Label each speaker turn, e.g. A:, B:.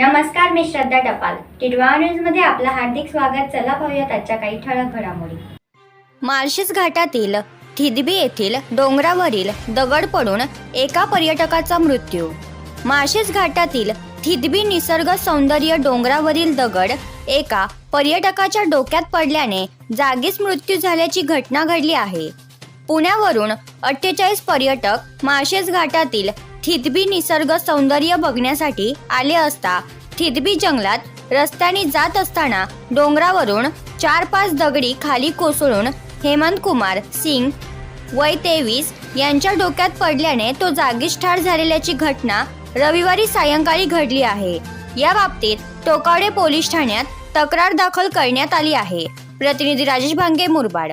A: नमस्कार मी श्रद्धा टपाल. टिडवा न्यूजमध्ये आपलं हार्दिक स्वागत. चला पाहूयात आजच्या काही ठळक घडामोडी. माळशेज घाटातील थिदबी येथील डोंगरावरील दगड पडून एका पर्यटकाचा मृत्यू. माळशेज घाटातील थिदबी निसर्ग सौंदर्य डोंगरावरील दगड एका पर्यटकाच्या डोक्यात पडल्याने जागीच मृत्यू झाल्याची घटना घडली आहे. पुण्यावरून अठ्ठेचाळीस पर्यटक माळशेज घाटातील थितबी निसर्ग सौंदर्य बघण्यासाठी आले असता थितबी जंगलात रस्त्याने जात असताना डोंगरावरून चार पाच दगडी खाली कोसळून हेमंत कुमार सिंग वय तेवीस यांच्या डोक्यात पडल्याने तो जागीच ठार झालेल्याची घटना रविवारी सायंकाळी घडली आहे. या बाबतीत टोकावडे पोलीस ठाण्यात तक्रार दाखल करण्यात आली आहे. प्रतिनिधी राजेश भांगे मुरबाड.